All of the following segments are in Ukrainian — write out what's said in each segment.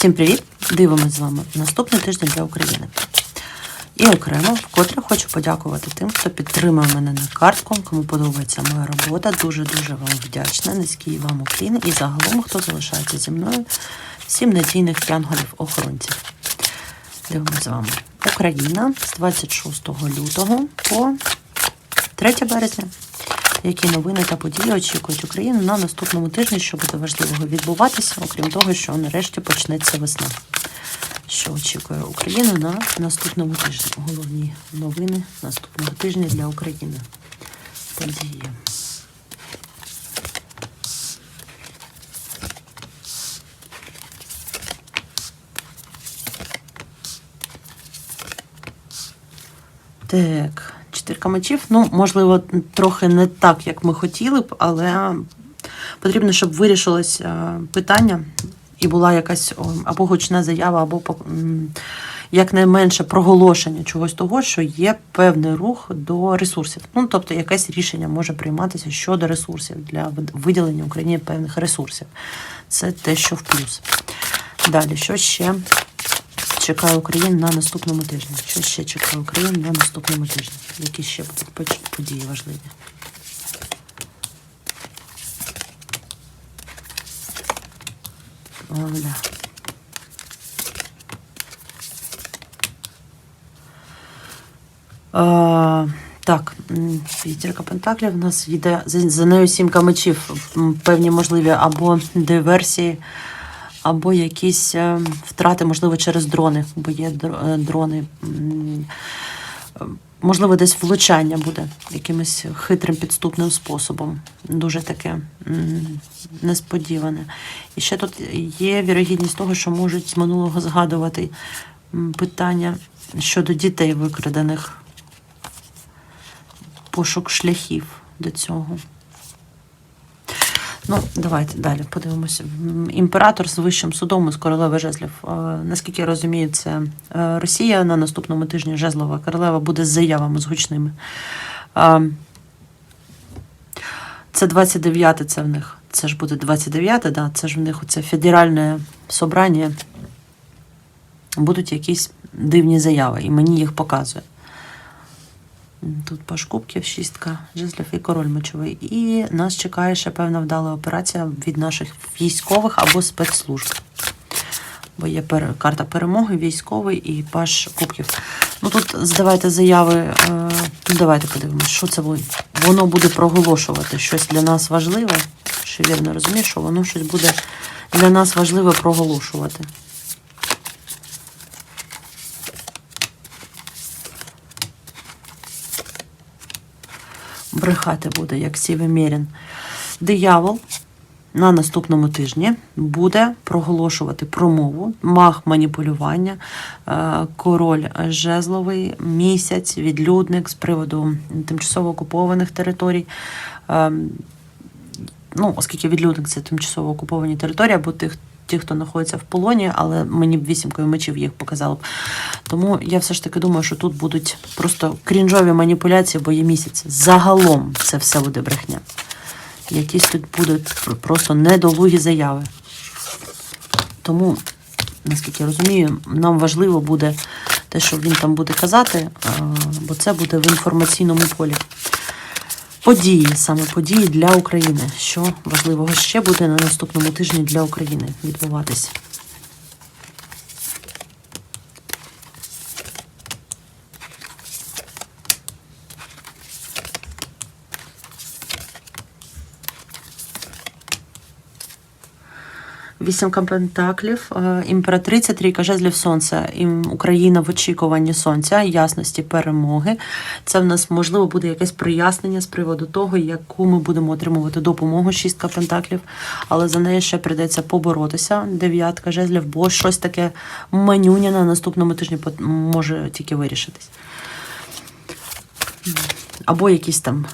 Всім привіт! Дивимось з вами наступний тиждень для України. І окремо вкотре хочу подякувати тим, хто підтримав мене на картку, кому подобається моя робота. Дуже-дуже вам вдячна. Низький вам уклін і загалом, хто залишається зі мною, всім надійних янголів-охоронців. Дивимось з вами. Україна з 26 лютого по 3 березня. Які новини та події очікують Україну на наступному тижні, що буде важливого відбуватися, окрім того, що нарешті почнеться весна. Що очікує Україну на наступному тижні? Головні новини наступного тижня для України. Події. Так, чотирка мечів. Ну, можливо, трохи не так, як ми хотіли б, але потрібно, щоб вирішилось е, питання і була якась або гучна заява, або якнайменше проголошення чогось того, що є певний рух до ресурсів. Ну, тобто, якесь рішення може прийматися щодо ресурсів для виділення Україні певних ресурсів. Це те, що в плюс. Далі, що ще чекає Україну на наступному тижні? Що ще чекає Україну на наступному тижні? Які ще будуть події важливі? Оля. А, так, п'ятірка пентаклів у нас йде за, за нею сімка мечів. Певні можливі або диверсії, або якісь е, втрати, можливо, через дрони, бо є е, дрони. Е, Можливо, десь влучання буде якимось хитрим підступним способом. Дуже таке несподіване. І ще тут є вірогідність того, що можуть з минулого згадувати питання щодо дітей викрадених, пошук шляхів до цього. Ну, давайте далі подивимося. Імператор з вищим судом із королеви жезлів. Е, Наскільки я розумію, це е, Росія на наступному тижні жезлова королева буде з заявами з гучними. Е, Це 29 це в них. Це ж буде 29, да, це ж в них оце федеральне собрання. Будуть якісь дивні заяви, і мені їх показує. Тут паш кубків, шістка, жезлів і король мечовий. І нас чекає ще певна вдала операція від наших військових або спецслужб. Бо є пер- карта перемоги, військовий і паш кубків. Ну тут здавайте заяви. Е, ну, давайте подивимось, що це буде. Воно буде проголошувати щось для нас важливе. Що вірно розумію, що воно щось буде для нас важливе проголошувати. Брехати буде, як сівий Мєрін. Диявол на наступному тижні буде проголошувати промову, мах маніпулювання, е, король жезловий, місяць, відлюдник з приводу тимчасово окупованих територій. Е, Ну, оскільки відлюдник це тимчасово окуповані території, або тих, ті, хто знаходиться в полоні, але мені б вісімкою мечів їх показало б. Тому я все ж таки думаю, що тут будуть просто крінжові маніпуляції, бо є місяць. Загалом це все буде брехня. Якісь тут будуть просто недолугі заяви. Тому, наскільки я розумію, нам важливо буде те, що він там буде казати, бо це буде в інформаційному полі. Події, саме події для України. Що важливого ще буде на наступному тижні для України відбуватися? Вісімка пентаклів, е, імператриця, трійка жезлів сонця, Україна в очікуванні сонця, ясності перемоги. Це в нас можливо буде якесь прояснення з приводу того, яку ми будемо отримувати допомогу. Шістка пентаклів, але за неї ще прийдеться поборотися. Дев'ятка жезлів, бо щось таке манюня на наступному тижні може тільки вирішитись. Або якийсь там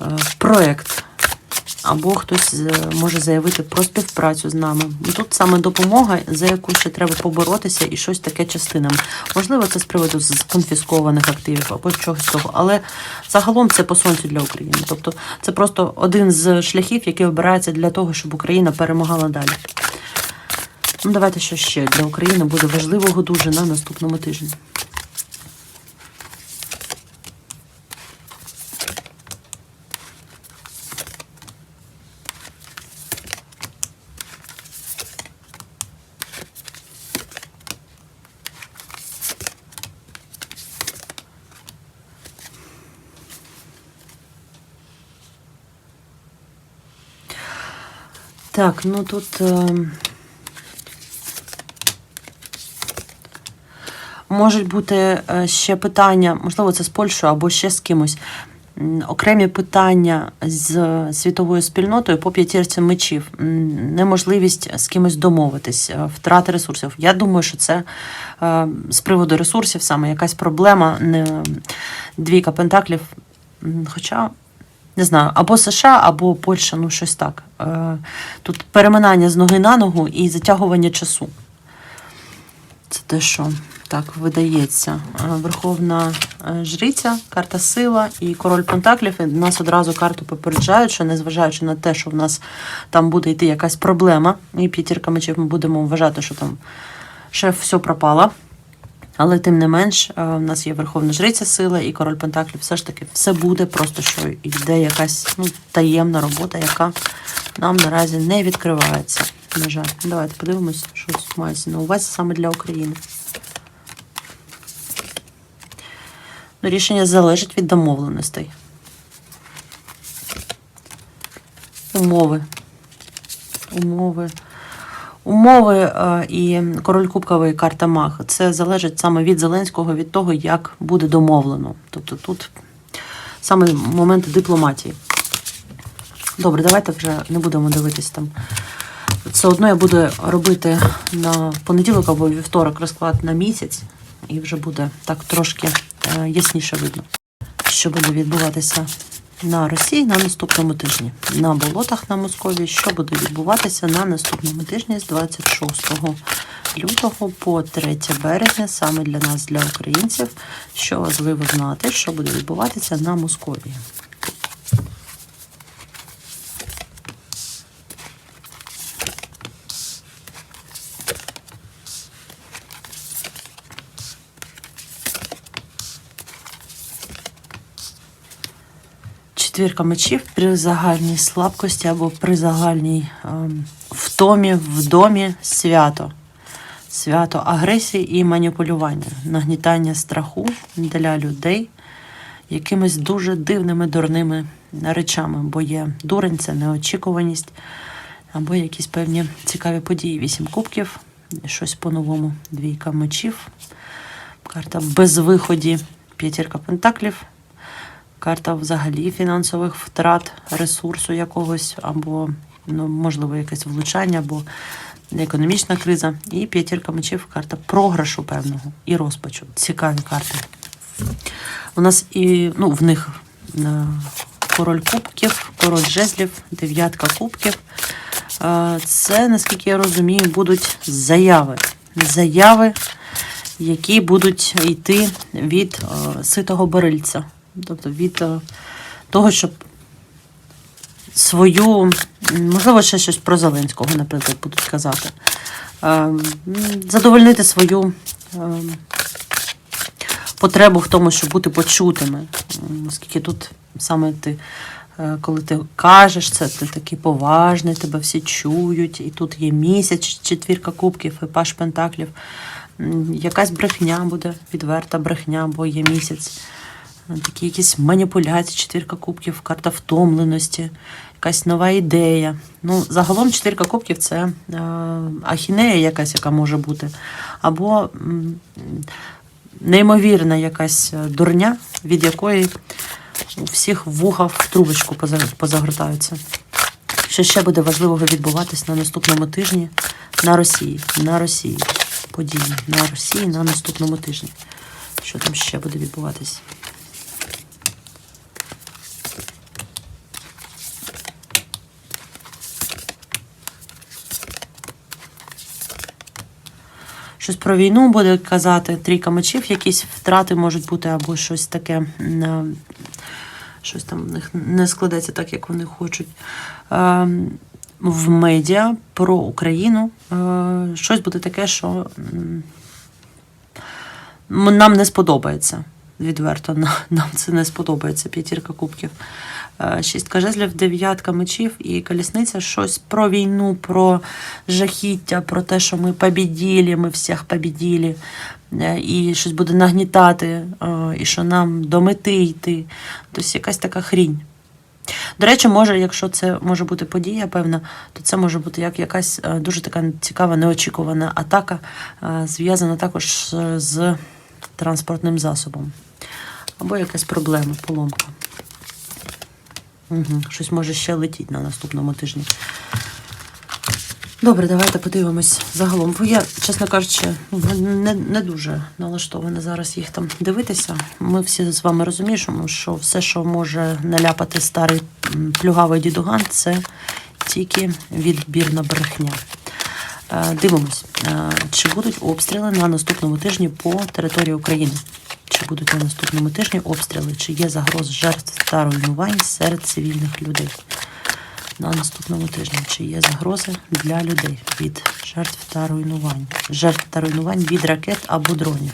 е, проект або хтось е, може заявити про співпрацю з нами. Тут саме допомога, за яку ще треба поборотися, і щось таке частинами. Можливо, це з приводу з конфіскованих активів або чогось того. Але загалом це по сонцю для України. Тобто це просто один з шляхів, який обирається для того, щоб Україна перемагала далі. Ну, давайте що ще для України буде важливого дуже на наступному тижні. Так, ну тут. ем, Можуть бути е, ще питання, можливо, це з Польщею або ще з кимось. Окремі питання з світовою спільнотою по п'ятірці мечів, неможливість з кимось домовитись, е, втрати ресурсів. Я думаю, що це е, з приводу ресурсів саме якась проблема, двійка пентаклів. Хоча не знаю, або США, або Польща, ну щось так. Е, Тут переминання з ноги на ногу і затягування часу. Це те, що так видається. Е, Верховна е, жриця, карта сила і король Пентаклів. І нас одразу карту попереджають, що незважаючи на те, що в нас там буде йти якась проблема, і п'ятірка мечів ми будемо вважати, що там ще все пропало. Але тим не менш, е, в нас є Верховна Жриця сила і король Пентаклів. Все ж таки, все буде, просто що йде якась ну, таємна робота, яка нам наразі не відкривається. На жаль, давайте подивимось, що мається на увазі саме для України. Ну, рішення залежить від домовленостей. Умови. Умови. Умови е, і король кубковий карта Мах. Це залежить саме від Зеленського, від того, як буде домовлено. Тобто тут саме моменти дипломатії. Добре, давайте вже не будемо дивитись там. Все одно я буду робити на понеділок або вівторок розклад на місяць, і вже буде так трошки е, ясніше видно, що буде відбуватися на Росії на наступному тижні. На болотах на Московії, що буде відбуватися на наступному тижні з 26 лютого по 3 березня, саме для нас, для українців, що важливо знати, що буде відбуватися на Московії. Четвірка мечів при загальній слабкості або при загальній ем, втомі в домі свято. Свято агресії і маніпулювання, нагнітання страху для людей якимись дуже дивними дурними речами, бо є дурень, це неочікуваність, або якісь певні цікаві події. Вісім кубків, щось по-новому, двійка мечів, карта безвиході, п'ятірка пентаклів, карта взагалі фінансових втрат, ресурсу якогось, або, ну, можливо, якесь влучання, або економічна криза. І п'ятірка мечів, карта програшу певного і розпачу. Цікаві карти. У нас і ну, в них е, король кубків, король жезлів, дев'ятка кубків. Е, Це, наскільки я розумію, будуть заяви. Заяви, які будуть йти від е, ситого барильця. Тобто від е, того, щоб свою, можливо, ще щось про Зеленського, наприклад, будуть казати. Е, Задовольнити свою е, потребу в тому, щоб бути почутими. Оскільки тут саме ти, коли ти кажеш це, ти такий поважний, тебе всі чують, і тут є місяць, четвірка кубків і паш пентаклів. Якась брехня буде, відверта брехня, бо є місяць. Такі якісь маніпуляції, четвірка кубків, карта втомленості, якась нова ідея. Ну, загалом четвірка кубків це е, ахінея якась, яка може бути. Або м, неймовірна якась е, дурня, від якої у всіх вуха в трубочку позагортаються. Що ще буде важливого відбуватись на наступному тижні на Росії? На Росії. Події на Росії на наступному тижні. Що там ще буде відбуватись? Щось про війну буде казати, трійка мечів, якісь втрати можуть бути, або щось таке. Щось там в них не складеться так, як вони хочуть. Ем, в медіа про Україну е, щось буде таке, що нам не сподобається. Відверто нам це не сподобається. П'ятірка кубків. Шістка жезлів, дев'ятка мечів і колісниця. Щось про війну, про жахіття, про те, що ми побіділи, ми всіх побіділи. Е, І щось буде нагнітати, е, і що нам до мети йти. Тобто якась така хрінь. До речі, може, якщо це може бути подія певна, то це може бути як якась е, дуже така цікава, неочікувана атака, зв'язана також з транспортним засобом. Або якась проблема, поломка. Угу. Щось може ще летіть на наступному тижні. Добре, давайте подивимось загалом. Бо я, чесно кажучи, не, не дуже налаштована зараз їх там дивитися. Ми всі з вами розуміємо, що все, що може наляпати старий плюгавий дідуган, це тільки відбірна брехня. Е, Дивимось, е, чи будуть обстріли на наступному тижні по території України. Чи будуть на наступному тижні обстріли, чи є загроз жертв та руйнувань серед цивільних людей? на наступному тижні. Чи є загрози для людей від жертв та руйнувань? Жертв та руйнувань від ракет або дронів.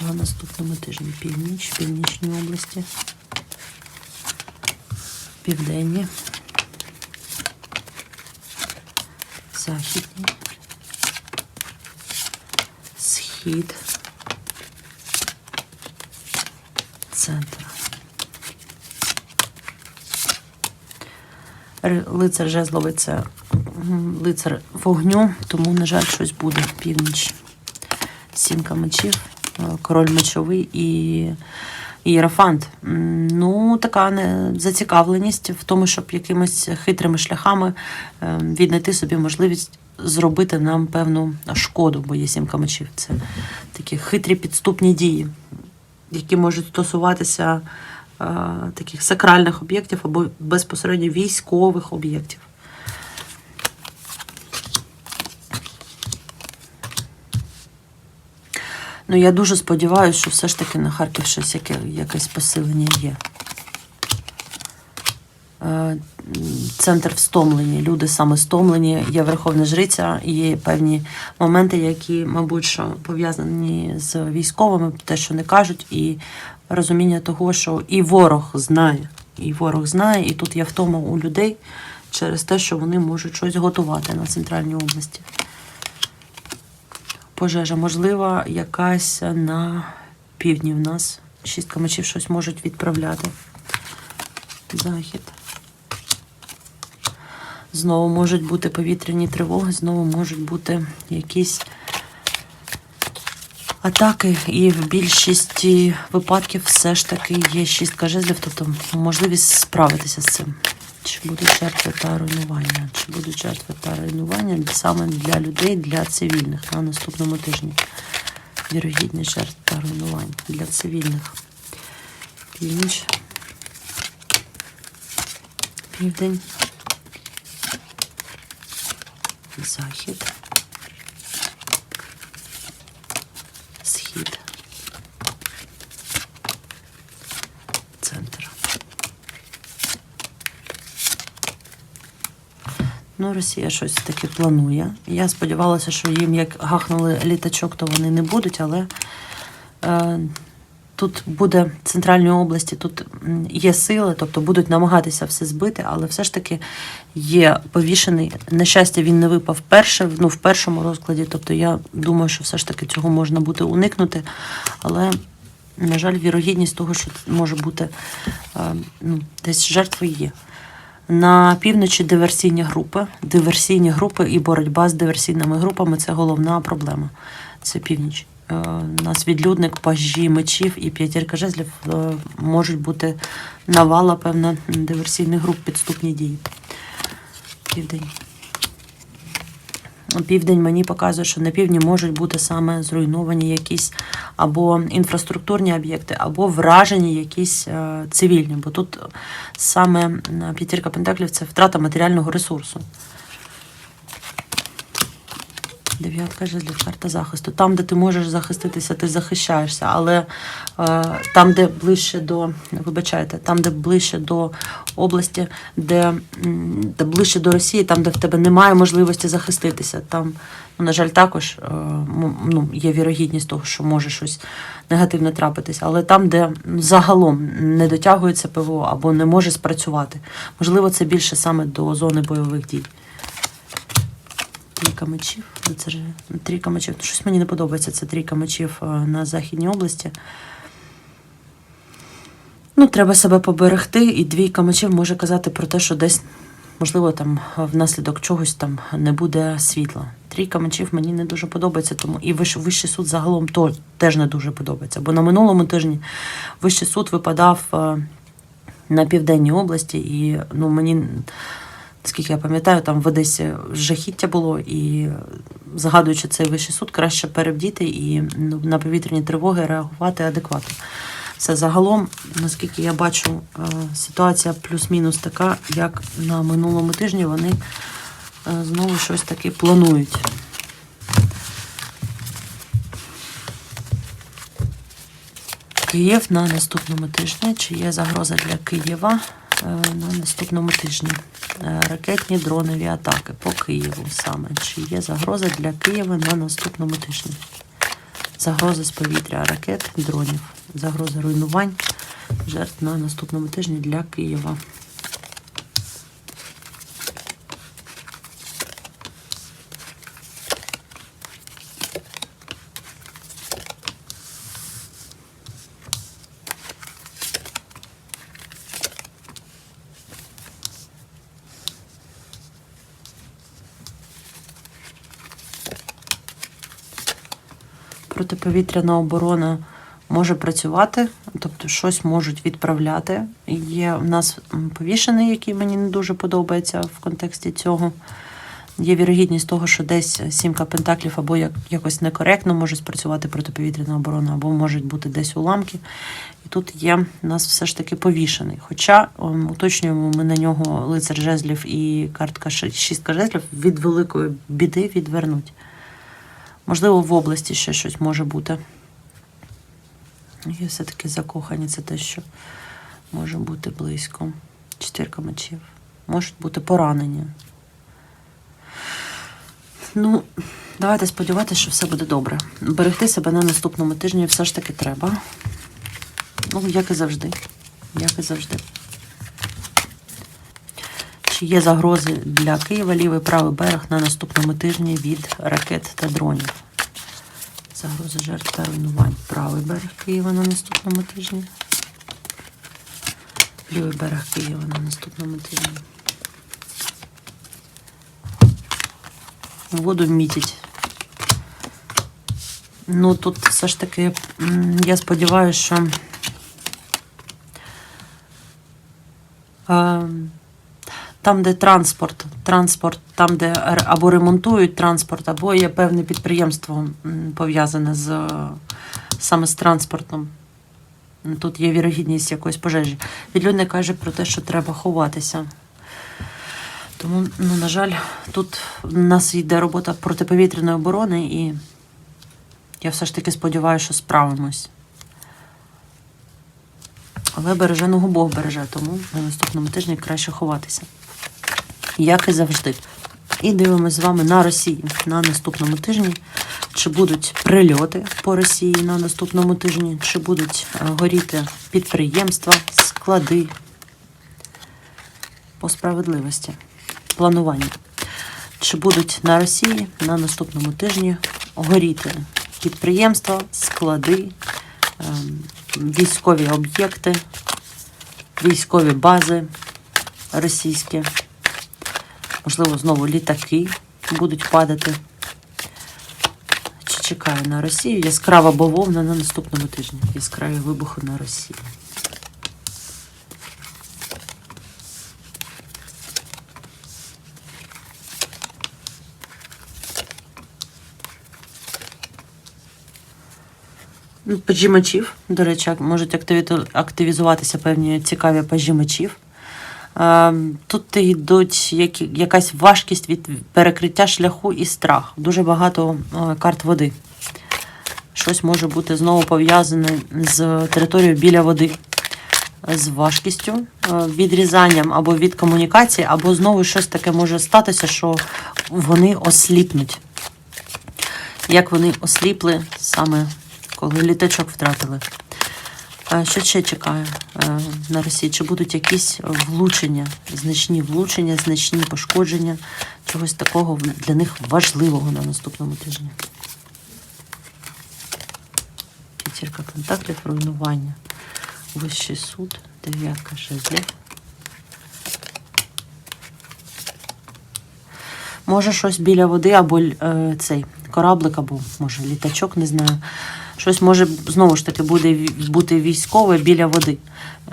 На наступному тижні північ, північні області, південні, західні, схід, центр. Ри- Лицар жезловий це лицар вогню, тому, на жаль, щось буде північ. Сімка мечів, е, король мечовий і ієрофант. Ну, така зацікавленість в тому, щоб якимись хитрими шляхами е, віднайти собі можливість зробити нам певну шкоду, бо є сімка мечів. Це такі хитрі підступні дії, які можуть стосуватися е, таких сакральних об'єктів або безпосередньо військових об'єктів. Ну, я дуже сподіваюся, що все ж таки на Харків щось яке, якесь посилення є. Е, Центр встомлені, люди саме стомлені, є Верховна Жриця, є певні моменти, які, мабуть, що пов'язані з військовими, те, що не кажуть, і розуміння того, що і ворог знає, і ворог знає, і тут є втома у людей через те, що вони можуть щось готувати на центральній області. Пожежа, можливо, якась на півдні в нас. Шістка мечів щось можуть відправляти. Захід. Знову можуть бути повітряні тривоги, знову можуть бути якісь атаки, і в більшості випадків все ж таки є шістка жезлів, тобто можливість справитися з цим. Чи будуть жертви та руйнування? Чи будуть жертви та руйнування саме для людей, для цивільних на наступному тижні? Вірогідність жертв та руйнувань для цивільних. Північ. Південь. Захід. Схід. Центр. Ну, Росія щось таке планує. Я сподівалася, що їм як гахнули літачок, то вони не будуть, але е, тут буде центральної області, тут є сили, тобто будуть намагатися все збити, але все ж таки є повішений. На щастя, він не випав перше, ну, в першому розкладі. Тобто я думаю, що все ж таки цього можна буде уникнути. Але, на жаль, вірогідність того, що може бути е, ну, десь жертви є. На півночі диверсійні групи. Диверсійні групи і боротьба з диверсійними групами це головна проблема. Це північ. Е, нас відлюдник, пажі мечів і п'ятірка жезлів е, можуть бути навала певна диверсійних груп, підступні дії. Південь. Південь мені показує, що на півдні можуть бути саме зруйновані якісь або інфраструктурні об'єкти, або вражені якісь е, цивільні. Бо тут саме п'ятірка пентаклів це втрата матеріального ресурсу. Дев'ятка жезлів, карта захисту. Там, де ти можеш захиститися, ти захищаєшся, але е, там, де ближче до, вибачайте, там, де ближче до області, де, де ближче до Росії, там, де в тебе немає можливості захиститися, там, ну, на жаль, також е, ну, є вірогідність того, що може щось негативне трапитися. Але там, де загалом не дотягується ПВО або не може спрацювати, можливо, це більше саме до зони бойових дій. Трійка мечів. Це ж трійка мечів. Щось мені не подобається. Це трійка мечів е, на Західній області. Ну, треба себе поберегти, і двійка мечів може казати про те, що десь, можливо, там внаслідок чогось там не буде світла. Трійка мечів мені не дуже подобається, тому і вищий суд загалом то теж не дуже подобається. Бо на минулому тижні вищий суд випадав е, на південній області, і ну, мені Наскільки я пам'ятаю, там в Одесі жахіття було, і згадуючи цей вищий суд, краще перебдіти і ну, на повітряні тривоги реагувати адекватно. Це загалом, наскільки я бачу, е, ситуація плюс-мінус така, як на минулому тижні вони е, знову щось таке планують. Київ на наступному тижні. Чи є загроза для Києва на наступному тижні? Е, Ракетні дронові атаки по Києву саме. Чи є загроза для Києва на наступному тижні? Загроза з повітря, ракет, дронів, загроза руйнувань, жертв на наступному тижні для Києва. Протиповітряна оборона може працювати, тобто щось можуть відправляти. Є в нас повішений, який мені не дуже подобається в контексті цього. Є вірогідність того, що десь сімка пентаклів або як, якось некоректно може спрацювати протиповітряна оборона, або можуть бути десь уламки. І тут є у нас все ж таки повішений. Хоча ем, уточнюємо ми на нього лицар жезлів і картка шістка жезлів від великої біди відвернуть. Можливо, в області ще щось може бути. Є все-таки закохані, це те, що може бути близько. Четвірка мечів. Можуть бути поранення. Ну, давайте сподіватися, що все буде добре. Берегти себе на наступному тижні все ж таки треба. Ну, як і завжди. Як і завжди. Чи є загрози для Києва лівий правий берег на наступному тижні від ракет та дронів? Загрози жертв та руйнувань. Правий берег Києва на наступному тижні. Лівий берег Києва на наступному тижні. Воду мітять. Ну тут все ж таки, я сподіваюся, що. Там, де транспорт, транспорт, там, де або ремонтують транспорт, або є певне підприємство пов'язане з саме з транспортом. Тут є вірогідність якоїсь пожежі. Відлюдник каже про те, що треба ховатися. Тому, ну, на жаль, тут в нас йде робота протиповітряної оборони, і я все ж таки сподіваюся, що справимось. Але береженого Бог береже, тому на наступному тижні краще ховатися. Як і завжди. І дивимося з вами на Росію на наступному тижні. Чи будуть прильоти по Росії на наступному тижні, чи будуть е, горіти підприємства, склади по справедливості, планування. Чи будуть на Росії на наступному тижні горіти підприємства, склади, ем, військові об'єкти, військові бази російські, можливо, знову літаки будуть падати. Чи чекаю на Росію? Яскрава бавовна на наступному тижні. Яскраві вибухи на Росії. Ну, Пажі до речі, можуть активізуватися певні цікаві пажі. Е, Тут йдуть якась важкість від перекриття шляху і страх. Дуже багато е, карт води. Щось може бути знову пов'язане з територією біля води, з важкістю, е, відрізанням або від комунікації, або знову щось таке може статися, що вони осліпнуть. Як вони осліпли саме коли літачок втратили. Що ще чекає е, на Росії? Чи будуть якісь влучення, значні влучення, значні пошкодження, чогось такого для них важливого на наступному тижні? П'ятірка контактів, руйнування, вищий суд, дев'ятка жезлів. Може, щось біля води, або е, цей кораблик, або може літачок, не знаю. Щось може знову ж таки буде бути військове біля води.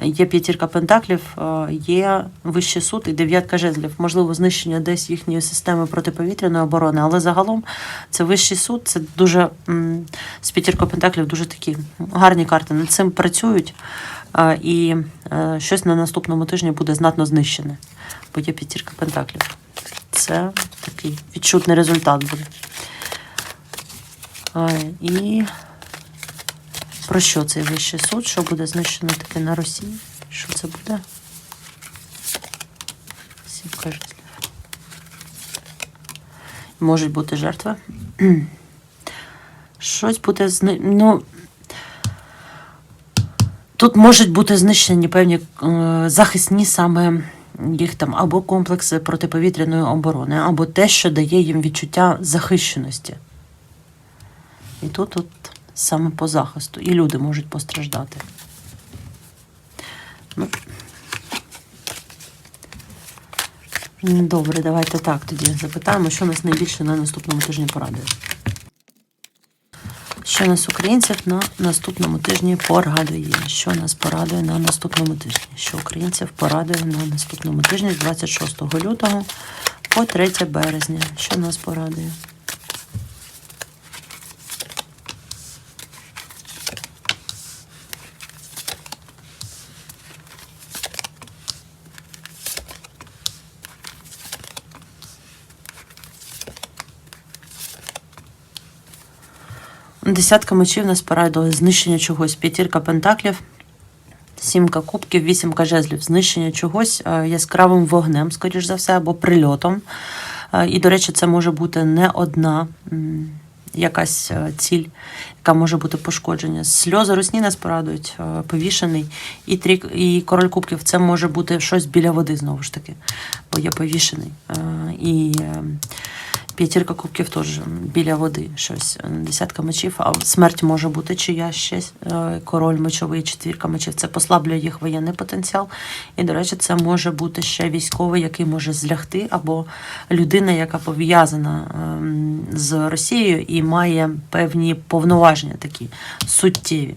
Є п'ятірка пентаклів, е, є вищий суд і дев'ятка жезлів. Можливо, знищення десь їхньої системи протиповітряної оборони, але загалом це вищий суд. Це дуже з п'ятіркою пентаклів дуже такі гарні карти. Над цим працюють. е, І е, щось на наступному тижні буде знатно знищене. Бо є п'ятірка пентаклів. Це такий відчутний результат буде. І про що цей вищий суд? Що буде знищено таке на Росії? Що це буде? Сімка жезлів. Можуть бути жертви. Щось буде зни... Ну, Тут можуть бути знищені певні е, захисні саме їх там або комплекси протиповітряної оборони, або те, що дає їм відчуття захищеності. І тут, тут саме по захисту. І люди можуть постраждати. Ну. Добре, давайте так тоді запитаємо, що нас найбільше на наступному тижні порадує. Що нас українців на наступному тижні порадує? Що нас порадує на наступному тижні? Що українців порадує на наступному тижні з 26 лютого по 3 березня? Що нас порадує? Десятка мечів нас порадує знищення чогось. П'ятірка пентаклів, сімка кубків, вісімка жезлів, знищення чогось е, яскравим вогнем, скоріш за все, або прильотом. Е, І, до речі, це може бути не одна якась е, ціль, яка може бути пошкодження. Сльози русні нас порадують, повішений. І, трік, і король кубків це може бути щось біля води, знову ж таки, бо є повішений. І е, П'ятірка кубків теж біля води щось. Десятка мечів, а смерть може бути чия ще е, король мечовий, четвірка мечів. Це послаблює їх воєнний потенціал. І, до речі, це може бути ще військовий, який може злягти, або людина, яка пов'язана ем, з Росією і має певні повноваження такі суттєві.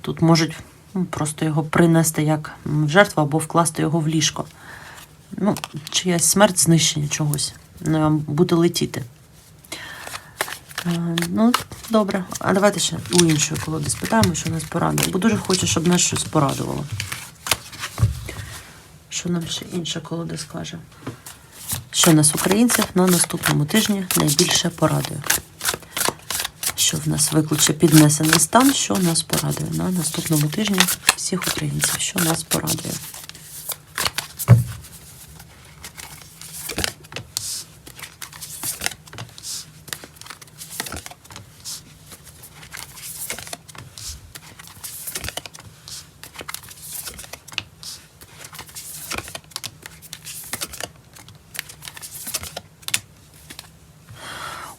Тут можуть ну, просто його принести як жертву або вкласти його в ліжко. Ну, чиясь смерть, знищення чогось. Е, Буде летіти. Е, Ну, добре. А давайте ще у іншої колоди спитаємо, що нас порадує. Бо дуже хочу, щоб нас щось порадувало. Що нам ще інша колода скаже? Що нас українців на наступному тижні найбільше порадує? Що в нас викличе піднесений стан, що нас порадує на наступному тижні всіх українців, що нас порадує.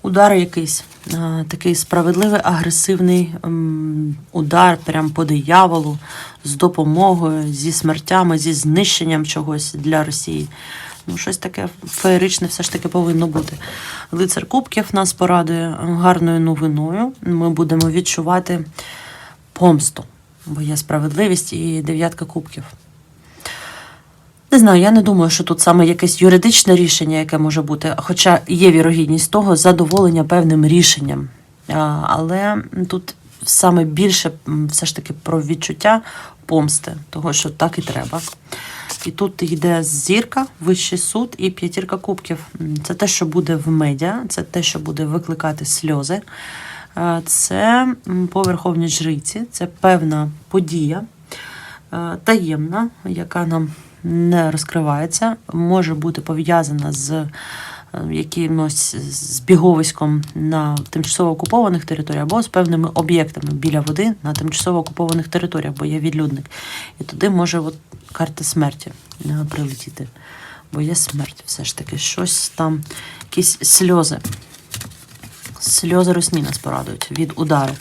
Удар якийсь, е, такий справедливий, агресивний ем, удар прям по дияволу з допомогою, зі смертями, зі знищенням чогось для Росії. Ну, щось таке феєричне все ж таки повинно бути. Лицар Кубків нас порадує гарною новиною. Ми будемо відчувати помсту, бо є справедливість і дев'ятка кубків. Не знаю, я не думаю, що тут саме якесь юридичне рішення, яке може бути, хоча є вірогідність того задоволення певним рішенням. Але тут саме більше все ж таки про відчуття помсти, того що так і треба. І тут йде зірка, вищий суд і п'ятірка кубків. Це те, що буде в медіа, це те, що буде викликати сльози. Це по верховній жриці, це певна подія таємна, яка нам не розкривається, може бути пов'язана з е, якимось збіговиськом на тимчасово окупованих територіях або з певними об'єктами біля води на тимчасово окупованих територіях, бо є відлюдник. І туди може от карта смерті е, прилетіти. Бо є смерть все ж таки. Щось там, якісь сльози. Сльози русні нас порадують від удару.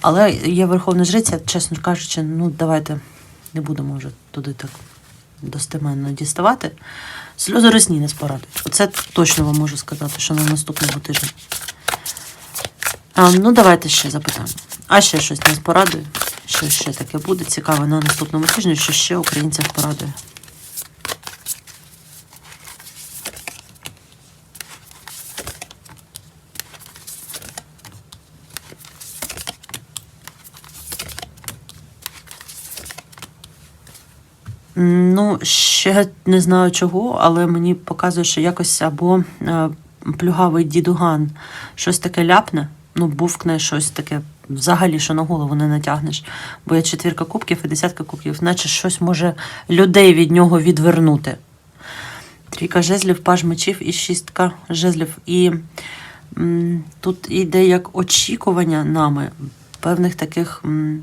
Але є Верховна Жриця, чесно кажучи, ну давайте не будемо вже туди так достеменно діставати. Сльози росні нас порадують. Оце точно вам можу сказати, що на наступному тижні. А, ну, давайте ще запитаємо. А ще щось нас порадує. Що ще таке буде цікаве на наступному тижні, що ще українців порадує. Ну, ще не знаю чого, але мені показує, що якось або е, плюгавий дідуган щось таке ляпне, ну, бувкне щось таке, взагалі, що на голову не натягнеш. Бо є четвірка кубків і десятка кубків, наче щось може людей від нього відвернути. Трійка жезлів, паж мечів і шістка жезлів. І м, тут йде як очікування нами певних таких м,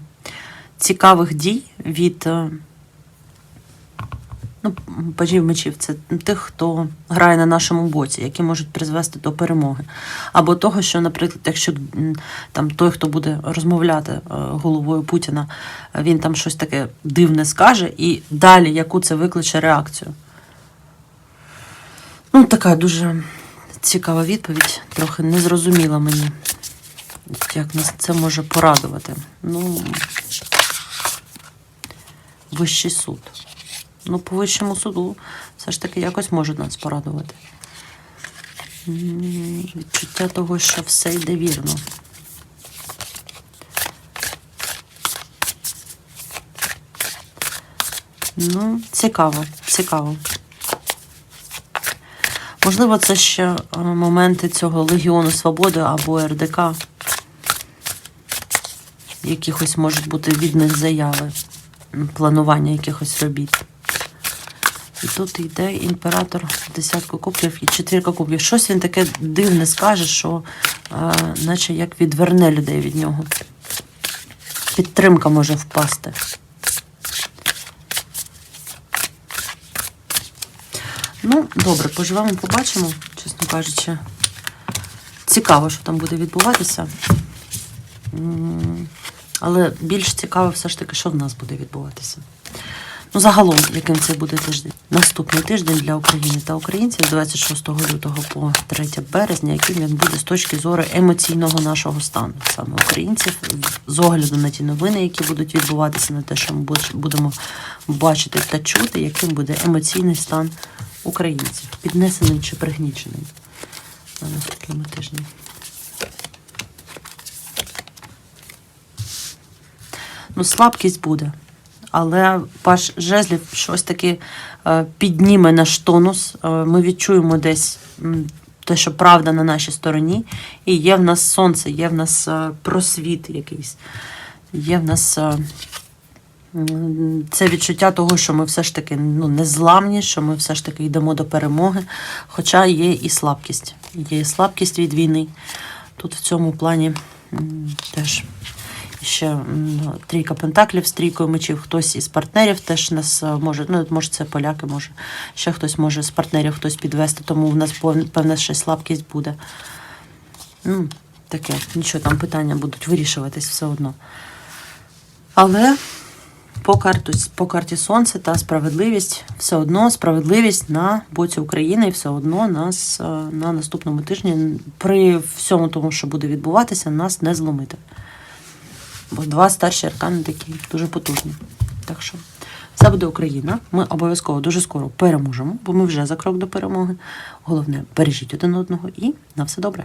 цікавих дій від. Ну, пажів мечів це тих, хто грає на нашому боці, які можуть призвести до перемоги. Або того, що, наприклад, якщо там той, хто буде розмовляти е, головою Путіна, він там щось таке дивне скаже, і далі яку це викличе реакцію. Ну, така дуже цікава відповідь, трохи незрозуміла мені, як нас це може порадувати. Ну, вищий суд. Ну, по вищому суду все ж таки якось можуть нас порадувати. Відчуття того, що все йде вірно. Ну, цікаво, цікаво. Можливо, це ще е, моменти цього Легіону Свободи або РДК. Якихось можуть бути від них заяви, планування якихось робіт. І тут йде імператор десятку кубків і четвірка кубків. Щось він таке дивне скаже, що е, наче як відверне людей від нього. Підтримка може впасти. Ну, добре, поживемо, побачимо, чесно кажучи. Цікаво, що там буде відбуватися. Але більш цікаво все ж таки, що в нас буде відбуватися. Ну, загалом, яким це буде тиждень. Наступний тиждень для України та українців з 26 лютого по 3 березня, яким він буде з точки зору емоційного нашого стану, саме українців, з огляду на ті новини, які будуть відбуватися, на те, що ми будемо бачити та чути, яким буде емоційний стан українців, піднесеним чи пригніченим на наступному тижні. Ну, слабкість буде. Але паш жезлів щось таки е, підніме наш тонус. Е, Ми відчуємо десь те, що правда на нашій стороні. І є в нас сонце, є в нас е, просвіт якийсь, є в нас це відчуття того, що ми все ж таки ну, незламні, що ми все ж таки йдемо до перемоги. Хоча є і слабкість. Є слабкість від війни. Тут в цьому плані теж ще трійка пентаклів з трійкою мечів. Хтось із партнерів теж нас е, може, ну може це поляки, може ще хтось може з партнерів хтось підвести, тому в нас певна ще слабкість буде. Ну, таке, нічого, там питання будуть вирішуватись все одно. Але по, карту, по карті Сонце та справедливість все одно справедливість на боці України і все одно нас е, на наступному тижні при всьому тому, що буде відбуватися, нас не зломити. Бо два старші аркани такі дуже потужні. Так що все буде Україна. Ми обов'язково дуже скоро переможемо, бо ми вже за крок до перемоги. Головне, бережіть один одного і на все добре.